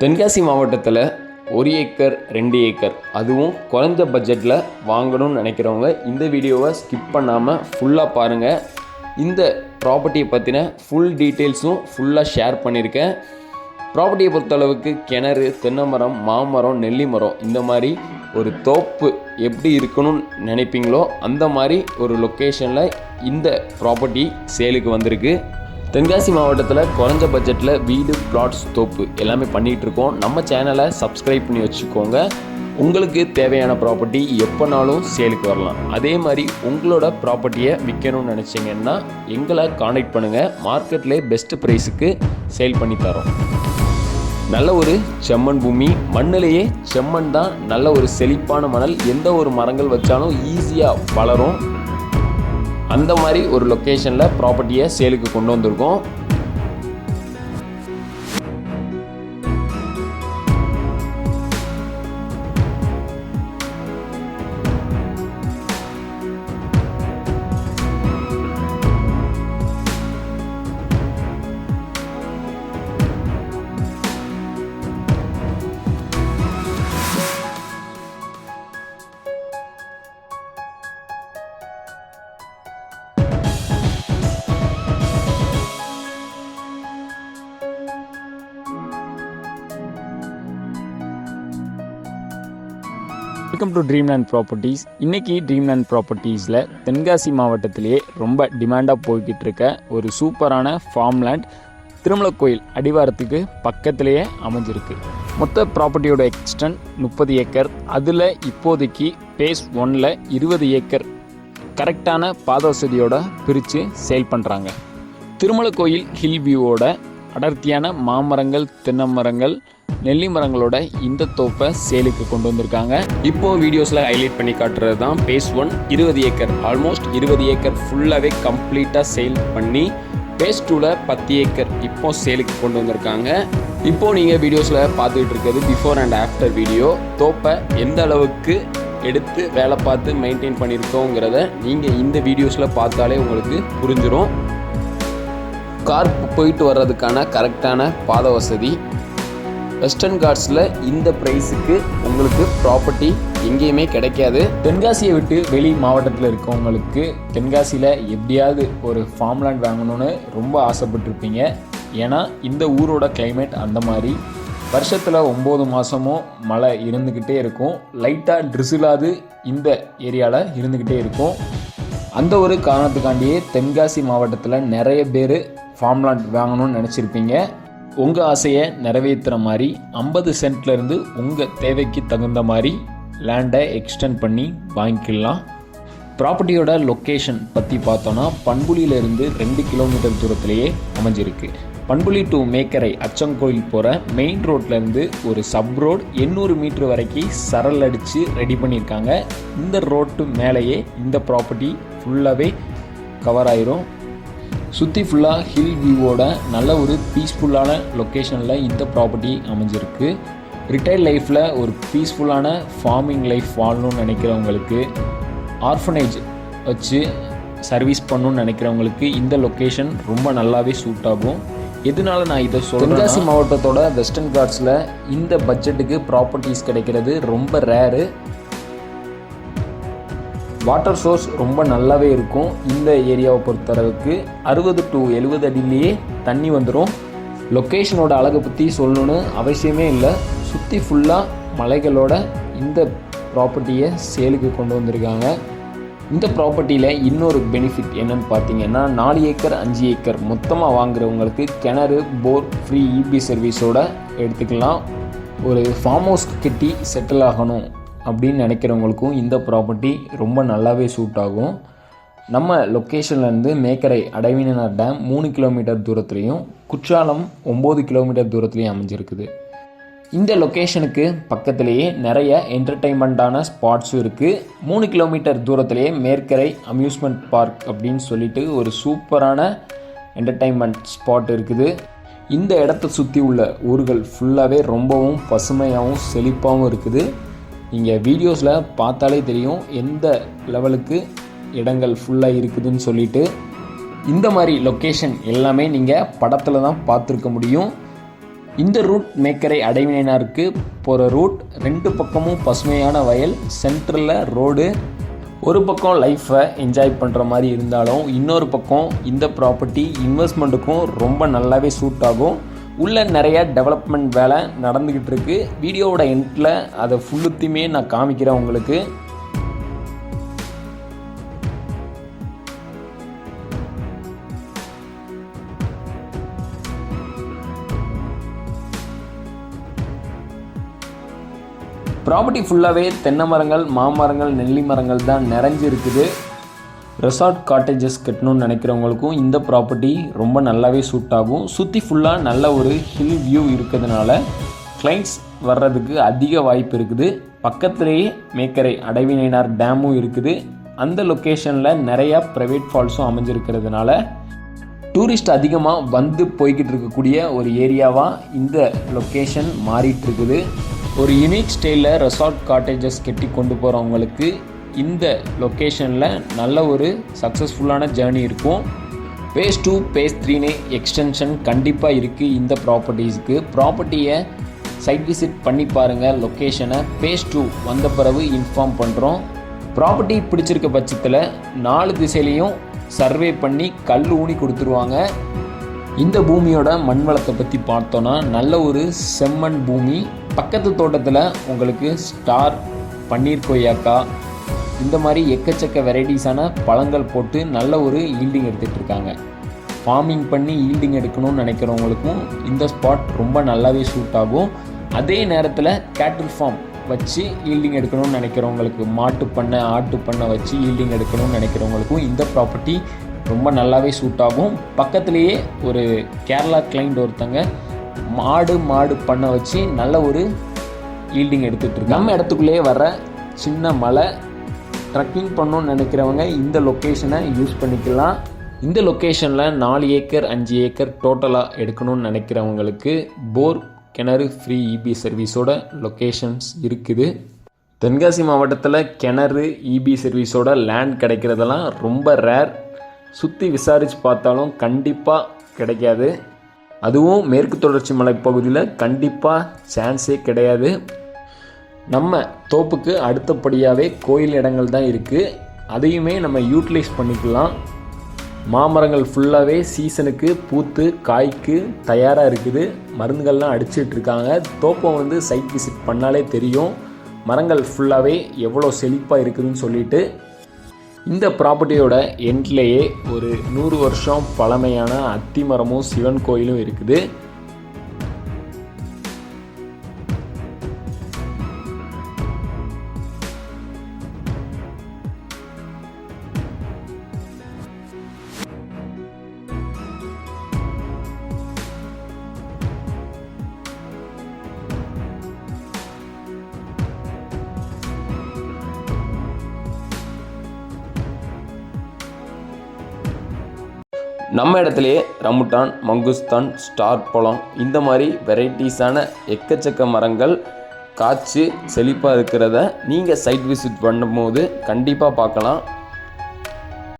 தென்காசி மாவட்டத்தில் ஒரு ஏக்கர் ரெண்டு ஏக்கர் அதுவும் குறைஞ்ச பட்ஜெட்டில் வாங்கணும்னு நினைக்கிறவங்க இந்த வீடியோவை ஸ்கிப் பண்ணாமல் ஃபுல்லாக பாருங்கள் இந்த ப்ராப்பர்ட்டியை பற்றின ஃபுல் டீட்டெயில்ஸும் ஃபுல்லாக ஷேர் பண்ணியிருக்கேன் ப்ராப்பர்ட்டியை பொறுத்தளவுக்கு கிணறு தென்னை மரம் மாமரம் நெல்லி மரம் இந்த மாதிரி ஒரு தோப்பு எப்படி இருக்கணும்னு நினைப்பீங்களோ அந்த மாதிரி ஒரு லொக்கேஷனில் இந்த ப்ராப்பர்ட்டி சேலுக்கு வந்திருக்கு. தென்காசி மாவட்டத்தில் குறைஞ்ச பட்ஜெட்டில் வீடு பிளாட்ஸ் தோப்பு எல்லாமே பண்ணிகிட்டு இருக்கோம் நம்ம சேனலை சப்ஸ்கிரைப் பண்ணி வச்சுக்கோங்க. உங்களுக்கு தேவையான ப்ராப்பர்ட்டி எப்போனாலும் சேலுக்கு வரலாம். அதே மாதிரி உங்களோட ப்ராப்பர்ட்டியை விற்கணும்னு நினச்சிங்கன்னா எங்களை காண்டாக்ட் பண்ணுங்கள் மார்க்கெட்லேயே பெஸ்ட்டு ப்ரைஸுக்கு சேல் பண்ணி தரோம். நல்ல ஒரு செம்மண் பூமி மண்ணிலேயே செம்மண் தான். நல்ல ஒரு செழிப்பான மணல். எந்த ஒரு மரங்கள் வச்சாலும் ஈஸியாக வளரும். அந்த மாதிரி ஒரு லொக்கேஷனில் ப்ராப்பர்ட்டியை சேலுக்கு கொண்டு வந்திருக்கோம். வெல்கம் டு ட்ரீம்லேண்ட் ப்ராப்பர்ட்டிஸ் இன்னைக்கு ட்ரீம்லேண்ட் ப்ராப்பர்ட்டிஸில் தென்காசி மாவட்டத்திலேயே ரொம்ப டிமாண்டாக போய்கிட்டு இருக்க ஒரு சூப்பரான ஃபார்ம் லேண்ட் திருமலை கோயில் அடிவாரத்துக்கு பக்கத்திலேயே அமைஞ்சிருக்கு. மொத்த ப்ராப்பர்ட்டியோட எக்ஸ்டென்ட் முப்பது ஏக்கர். அதில் இப்போதைக்கு பேஸ் ஒன்னில் இருபது ஏக்கர். கரெக்டான பாத வசதியோட பிரித்து சேல் பண்ணுறாங்க திருமலை கோயில் ஹில் வியூவோட அடர்த்தியான மாமரங்கள் தென்னை மரங்கள் நெல்லி மரங்களோட இந்த தோப்பை சேலுக்கு கொண்டு வந்திருக்காங்க. இப்போ வீடியோஸில் ஹைலைட் பண்ணி காட்டுறது தான் பேஸ் ஒன் இருபது ஏக்கர் ஆல்மோஸ்ட் இருபது ஏக்கர் ஃபுல்லாகவே கம்ப்ளீட்டாக சேல் பண்ணி பேஸ் டூவில் பத்து ஏக்கர் இப்போ சேலுக்கு கொண்டு வந்திருக்காங்க. இப்போ நீங்கள் வீடியோஸில் பார்த்துக்கிட்டு இருக்கிறது பிஃபோர் அண்ட் ஆஃப்டர் வீடியோ தோப்பை எந்த அளவுக்கு எடுத்து வேலை பார்த்து மெயின்டைன் பண்ணியிருக்கோங்கிறத நீங்கள் இந்த வீடியோஸில் பார்த்தாலே உங்களுக்கு புரிஞ்சிடும் கார் போயிட்டு வர்றதுக்கான கரெக்டான பாத வசதி வெஸ்டர்ன் கார்ட்ஸில் இந்த ப்ரைஸுக்கு உங்களுக்கு ப்ராப்பர்ட்டி எங்கேயுமே கிடைக்காது. தென்காசியை விட்டு வெளி மாவட்டத்தில் இருக்கவங்களுக்கு தென்காசியில் எப்படியாவது ஒரு ஃபார்ம் லேண்ட் வாங்கணும்னு ரொம்ப ஆசைப்பட்டிருப்பீங்க. ஏன்னா இந்த ஊரோட கிளைமேட் அந்த மாதிரி. வருஷத்தில் ஒம்பது மாதமும் மழை இருந்துக்கிட்டே இருக்கும். லைட்டாக ட்ரிசிலாது இந்த ஏரியாவில் இருந்துக்கிட்டே இருக்கும். அந்த ஒரு காரணத்துக்காண்டியே தென்காசி மாவட்டத்தில் நிறைய பேர் ஃபார்ம்லாண்ட் வாங்கணும்னு நினச்சிருப்பீங்க. உங்கள் ஆசையை நிறைவேற்றுற மாதிரி ஐம்பது சென்ட்லேருந்து உங்கள் தேவைக்கு தகுந்த மாதிரி லேண்டை எக்ஸ்டெண்ட் பண்ணி வாங்கிக்கலாம். ப்ராப்பர்ட்டியோட லொக்கேஷன் பற்றி பார்த்தோன்னா பண்புலியிலிருந்து ரெண்டு கிலோமீட்டர் தூரத்திலேயே அமைஞ்சிருக்கு. பண்புலி டு மேக்கரை அச்சங்கோயில் போகிற மெயின் ரோட்லேருந்து ஒரு சப் ரோடு எண்ணூறு மீட்ரு வரைக்கும் சரல் அடித்து ரெடி பண்ணியிருக்காங்க. இந்த ரோட்டு மேலேயே இந்த ப்ராப்பர்ட்டி ஃபுல்லாகவே கவர் ஆயிரும். சுற்றி ஃபுல்லாக ஹில் வியூவோட நல்ல ஒரு பீஸ்ஃபுல்லான லொக்கேஷனில் இந்த ப்ராப்பர்ட்டி அமைஞ்சிருக்கு. ரிட்டையர் லைஃப்பில் ஒரு பீஸ்ஃபுல்லான ஃபார்மிங் லைஃப் வாழணும்னு நினைக்கிறவங்களுக்கு ஆர்ஃபனேஜ் வச்சு சர்வீஸ் பண்ணணும்னு நினைக்கிறவங்களுக்கு இந்த லொக்கேஷன் ரொம்ப நல்லாவே சூட் ஆகும். எதனால நான் இதை சொல்கிறேன் தென்காசி மாவட்டத்தோட வெஸ்டர்ன் கார்ட்ஸில் இந்த பட்ஜெட்டுக்கு ப்ராப்பர்ட்டிஸ் கிடைக்கிறது ரொம்ப ரேரு வாட்டர் சோர்ஸ் ரொம்ப நல்லாவே இருக்கும். இந்த ஏரியாவை பொறுத்தளவுக்கு அறுபது டு எழுபது அடியிலேயே தண்ணி வந்துடும் லொக்கேஷனோட அழகை பற்றி சொல்லணும்னு அவசியமே இல்லை. சுற்றி ஃபுல்லாக மலைகளோட இந்த ப்ராப்பர்ட்டியை சேலுக்கு கொண்டு வந்திருக்காங்க. இந்த ப்ராப்பர்ட்டியில் இன்னொரு பெனிஃபிட் என்னன்னு பார்த்தீங்கன்னா நாலு ஏக்கர் அஞ்சு ஏக்கர் மொத்தமாக வாங்குறவங்களுக்கு கிணறு போர் ஃப்ரீ இபி சர்வீஸோட எடுத்துக்கலாம். ஒரு ஃபார்ம் ஹவுஸ் கட்டி செட்டில் ஆகணும். அப்படின்னு நினைக்கிறவங்களுக்கும் இந்த ப்ராப்பர்ட்டி ரொம்ப நல்லாவே சூட் ஆகும். நம்ம லொக்கேஷன்லேருந்து மேக்கரை அடைவினார் டேம் மூணு கிலோமீட்டர் தூரத்துலேயும் குற்றாலம் ஒம்பது கிலோமீட்டர் தூரத்துலேயும் அமைஞ்சிருக்குது. இந்த லொக்கேஷனுக்கு பக்கத்திலேயே நிறைய என்டர்டைன்மெண்ட்டான ஸ்பாட்ஸும் இருக்குது மூணு கிலோமீட்டர் தூரத்திலேயே மேற்கரை அம்யூஸ்மெண்ட் பார்க் அப்படின்னு சொல்லிட்டு ஒரு சூப்பரான என்டர்டைன்மெண்ட் ஸ்பாட் இருக்குது. இந்த இடத்த சுற்றி உள்ள ஊர்கள் ஃபுல்லாகவே ரொம்பவும் பசுமையாகவும் செழிப்பாகவும் இருக்குது. நீங்கள் வீடியோஸில் பார்த்தாலே தெரியும் எந்த லெவலுக்கு இடங்கள் ஃபுல்லாக இருக்குதுன்னு சொல்லிட்டு. இந்த மாதிரி லொக்கேஷன் எல்லாமே நீங்கள் படத்தில் தான் பார்த்துருக்க முடியும். இந்த ரூட் மேக்கரை அடைவினாருக்கு போகிற ரூட் ரெண்டு பக்கமும் பசுமையான வயல் சென்ட்ரலில் ரோடு ஒரு பக்கம் லைஃப்பை என்ஜாய் பண்ணுற மாதிரி இருந்தாலும் இன்னொரு பக்கம் இந்த ப்ராப்பர்ட்டி இன்வெஸ்ட்மெண்ட்டுக்கும் ரொம்ப நல்லாவே சூட் ஆகும். உள்ள நிறைய டெவலப்மெண்ட் வேலை நடந்துக்கிட்டு இருக்கு. வீடியோவோட எண்டில் அதை ஃபுல்லுத்தையுமே நான் காமிக்கிறேன் உங்களுக்கு. ப்ராப்பர்ட்டி ஃபுல்லாகவே தென்னை மரங்கள் மாமரங்கள் நெல்லி மரங்கள் தான் நிறைஞ்சிருக்குது. ரெசார்ட் காட்டேஜஸ் கட்டணும்னு நினைக்கிறவங்களுக்கும் இந்த ப்ராப்பர்ட்டி ரொம்ப நல்லாவே சூட் ஆகும். சுற்றி ஃபுல்லாக நல்ல ஒரு ஹில் வியூ இருக்கிறதுனால கிளைண்ட்ஸ் வர்றதுக்கு அதிக வாய்ப்பு இருக்குது. பக்கத்துலேயே மேக்கரை அடைவினைனார் டேமும் இருக்குது. அந்த லொக்கேஷனில் நிறையா ப்ரைவேட் ஃபால்ஸும் அமைஞ்சிருக்கிறதுனால டூரிஸ்ட் அதிகமாக வந்து போய்கிட்டு இருக்கக்கூடிய ஒரு ஏரியாவாக இந்த லொக்கேஷன் மாறிட்டு இருக்குது. ஒரு யூனிக் ஸ்டைலில் ரெசார்ட் காட்டேஜஸ் கட்டி கொண்டு போகிறவங்களுக்கு இந்த லொக்கேஷனில் நல்ல ஒரு சக்ஸஸ்ஃபுல்லான ஜேர்னி இருக்கும். பேஸ் டூ பேஸ் த்ரீனே எக்ஸ்டென்ஷன் கண்டிப்பாக இருக்குது இந்த ப்ராப்பர்ட்டிஸ்க்கு ப்ராப்பர்ட்டியை சைட் விசிட் பண்ணி பாருங்கள் லொக்கேஷனை பேஸ் டூ வந்த பிறகு இன்ஃபார்ம் பண்ணுறோம் ப்ராப்பர்ட்டி பிடிச்சிருக்க பட்சத்தில் நாலு திசையிலையும் சர்வே பண்ணி கல் ஊனி கொடுத்துருவாங்க. இந்த பூமியோட மண் வளத்தை பற்றி பார்த்தோன்னா நல்ல ஒரு செம்மண் பூமி. பக்கத்து தோட்டத்தில் உங்களுக்கு ஸ்டார் பன்னீர் கொய்யாக்காய் இந்த மாதிரி எக்கச்சக்க வெரைட்டிஸான பழங்கள் போட்டு நல்ல ஒரு ஈல்டிங் எடுத்துகிட்டு இருக்காங்க ஃபார்மிங் பண்ணி ஈல்டிங் எடுக்கணும்னு நினைக்கிறவங்களுக்கும் இந்த ஸ்பாட் ரொம்ப நல்லாவே சூட் ஆகும். அதே நேரத்தில் கேட்டில் ஃபார்ம் வச்சு ஈல்டிங் எடுக்கணும்னு நினைக்கிறவங்களுக்கு மாட்டு பண்ணை ஆட்டு பண்ணை வச்சு ஈல்டிங் எடுக்கணும்னு நினைக்கிறவங்களுக்கும் இந்த ப்ராப்பர்ட்டி ரொம்ப நல்லாவே சூட் ஆகும். பக்கத்துலேயே ஒரு கேரளா கிளைண்ட் ஒருத்தங்க மாடு மாடு பண்ணை வச்சு நல்ல ஒரு ஈல்டிங் எடுத்துகிட்டு இருக்கு நம்ம இடத்துக்குள்ளேயே வர சின்ன மலை ட்ரக்கிங் பண்ணணும்னு நினைக்கிறவங்க இந்த லொக்கேஷனை யூஸ் பண்ணிக்கலாம். இந்த லொக்கேஷனில் நாலு ஏக்கர் அஞ்சு ஏக்கர் டோட்டலாக எடுக்கணும்னு நினைக்கிறவங்களுக்கு போர் கிணறு ஃப்ரீ இபி சர்வீஸோட லொக்கேஷன்ஸ் இருக்குது. தென்காசி மாவட்டத்தில் கிணறு இபி சர்வீஸோட லேண்ட் கிடைக்கிறதெல்லாம் ரொம்ப ரேர் சுற்றி விசாரித்து பார்த்தாலும் கண்டிப்பாக கிடைக்காது. அதுவும் மேற்கு தொடர்ச்சி மலைப்பகுதியில் கண்டிப்பாக சான்ஸே கிடையாது. நம்ம தோப்புக்கு அடுத்தபடியாகவே கோயில் இடங்கள் தான் இருக்குது அதையுமே நம்ம யூட்டிலைஸ் பண்ணிக்கலாம். மாமரங்கள் ஃபுல்லாகவே சீசனுக்கு பூத்து காய்க்கு தயாராக இருக்குது. மருந்துகள்லாம் அடிச்சிட்ருக்காங்க தோப்பை வந்து சைட் விசிட் பண்ணாலே தெரியும். மரங்கள் ஃபுல்லாகவே எவ்வளோ செழிப்பாக இருக்குதுன்னு சொல்லிட்டு. இந்த ப்ராப்பர்ட்டியோட எண்ட்லேயே ஒரு நூறு வருஷம் பழமையான அத்தி மரமும் சிவன் கோயிலும் இருக்குது. நம்ம இடத்துலையே ரமுட்டான் மங்குஸ்தான் ஸ்டார் பழம் இந்த மாதிரி வெரைட்டிஸான எக்கச்சக்க மரங்கள் காய்ச்சி செழிப்பாக இருக்கிறத நீங்கள் சைட் விசிட் பண்ணும்போது கண்டிப்பாக பார்க்கலாம்.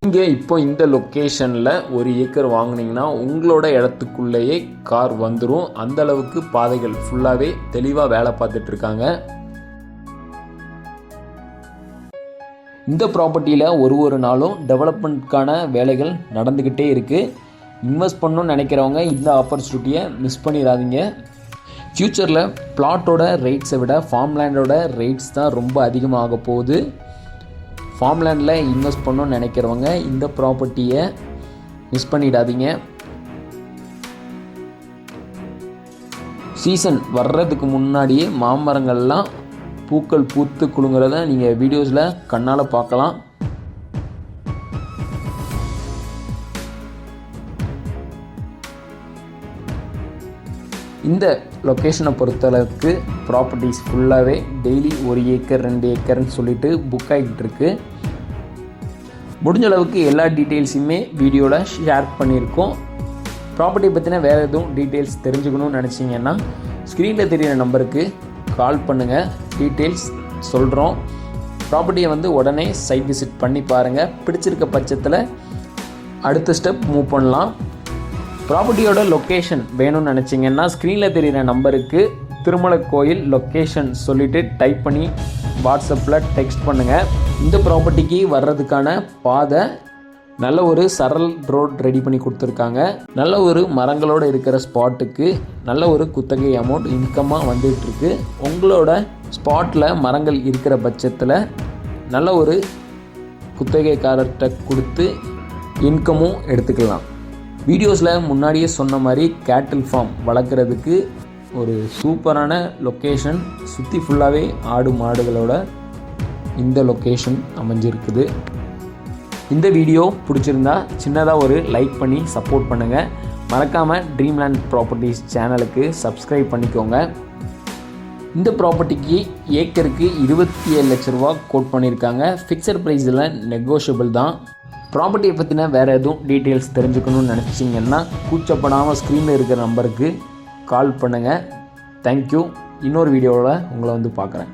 இங்கே இப்போ இந்த லொக்கேஷனில் ஒரு ஏக்கர் வாங்கினீங்கன்னா உங்களோட இடத்துக்குள்ளேயே கார் வந்துடும் அந்தளவுக்கு பாதைகள் ஃபுல்லாகவே தெளிவாக வேலை பார்த்துட்ருக்காங்க இந்த ப்ராப்பர்ட்டியில் ஒரு ஒரு நாளும் டெவலப்மெண்ட்கான வேலைகள் நடந்துக்கிட்டே இருக்குது இன்வெஸ்ட் பண்ணணும்னு நினைக்கிறவங்க இந்த ஆப்பர்ச்சுனிட்டியை மிஸ் பண்ணிடாதீங்க. ஃப்யூச்சரில் பிளாட்டோட ரேட்ஸை விட ஃபார்ம் லேண்டோட ரேட்ஸ் தான் ரொம்ப அதிகமாக போகுது. ஃபார்ம் லேண்டில் இன்வெஸ்ட் பண்ணணும்னு நினைக்கிறவங்க இந்த ப்ராப்பர்ட்டியை மிஸ் பண்ணிடாதீங்க. சீசன் வர்றதுக்கு முன்னாடியே மாமரங்கள்லாம் பூக்கள் பூத்து குலுங்குறத நீங்கள் வீடியோஸில் கண்ணால் பார்க்கலாம். இந்த லொக்கேஷனை பொறுத்தளவுக்கு ப்ராப்பர்ட்டிஸ் ஃபுல்லாகவே டெய்லி ஒரு ஏக்கர் ரெண்டு ஏக்கர்னு சொல்லிட்டு புக் ஆகிட்டு இருக்கு. முடிஞ்ச அளவுக்கு எல்லா டீட்டெயில்ஸுமே வீடியோவில் ஷேர் பண்ணியிருக்கோம். ப்ராப்பர்ட்டி பற்றின வேறு எதுவும் டீட்டெயில்ஸ் தெரிஞ்சுக்கணும்னு நினச்சிங்கன்னா ஸ்க்ரீனில் தெரியிற நம்பருக்கு கால் பண்ணுங்கள் டீட்டெயில்ஸ் சொல்கிறோம் ப்ராப்பர்ட்டியை வந்து உடனே சைட் விசிட் பண்ணி பாருங்கள் பிடிச்சிருக்க பட்சத்தில் அடுத்த ஸ்டெப் மூவ் பண்ணலாம். ப்ராப்பர்ட்டியோட லொக்கேஷன் வேணும்னு நினச்சிங்கன்னா ஸ்க்ரீனில் தெரிகிற நம்பருக்கு திருமலை கோயில் லொக்கேஷன் சொல்லிவிட்டு டைப் பண்ணி வாட்ஸ்அப்பில் டெக்ஸ்ட் பண்ணுங்கள் இந்த ப்ராப்பர்ட்டிக்கு வர்றதுக்கான பாதை நல்ல ஒரு சரல் ரோட் ரெடி பண்ணி கொடுத்துருக்காங்க. நல்ல ஒரு மரங்களோட இருக்கிற ஸ்பாட்டுக்கு நல்ல ஒரு குத்தகை அமௌண்ட் இன்கமாக வந்துகிட்ருக்கு உங்களோட ஸ்பாட்டில் மரங்கள் இருக்கிற பட்சத்தில் நல்ல ஒரு குத்தகைக்காரர்கிட்ட கொடுத்து இன்கமும் எடுத்துக்கலாம். வீடியோஸில் முன்னாடியே சொன்ன மாதிரி கேட்டில் ஃபார்ம் வளர்க்குறதுக்கு ஒரு சூப்பரான லொக்கேஷன் சுற்றி ஃபுல்லாகவே ஆடு மாடுகளோட இந்த லொக்கேஷன் அமைஞ்சிருக்குது. இந்த வீடியோ பிடிச்சிருந்தா சின்னதாக ஒரு லைக் பண்ணி சப்போர்ட் பண்ணுங்கள் மறக்காமல் ட்ரீம்லேண்ட் ப்ராப்பர்ட்டிஸ் சேனலுக்கு சப்ஸ்கிரைப் பண்ணிக்கோங்க. இந்த ப்ராப்பர்ட்டிக்கு ஏக்கருக்கு இருபத்தி ஏழு லட்ச ரூபா கோட் பண்ணியிருக்காங்க. ஃபிக்ஸட் ப்ரைஸில் நெகோஷியபிள் தான். ப்ராப்பர்ட்டியை பற்றின வேறு எதுவும் டீட்டெயில்ஸ் தெரிஞ்சுக்கணும்னு நினச்சிங்கன்னா கூச்சப்படாமல் ஸ்க்ரீனில் இருக்கிற நம்பருக்கு கால் பண்ணுங்கள் தேங்க்யூ இன்னொரு வீடியோவில் உங்களை வந்து பார்க்குறேன்.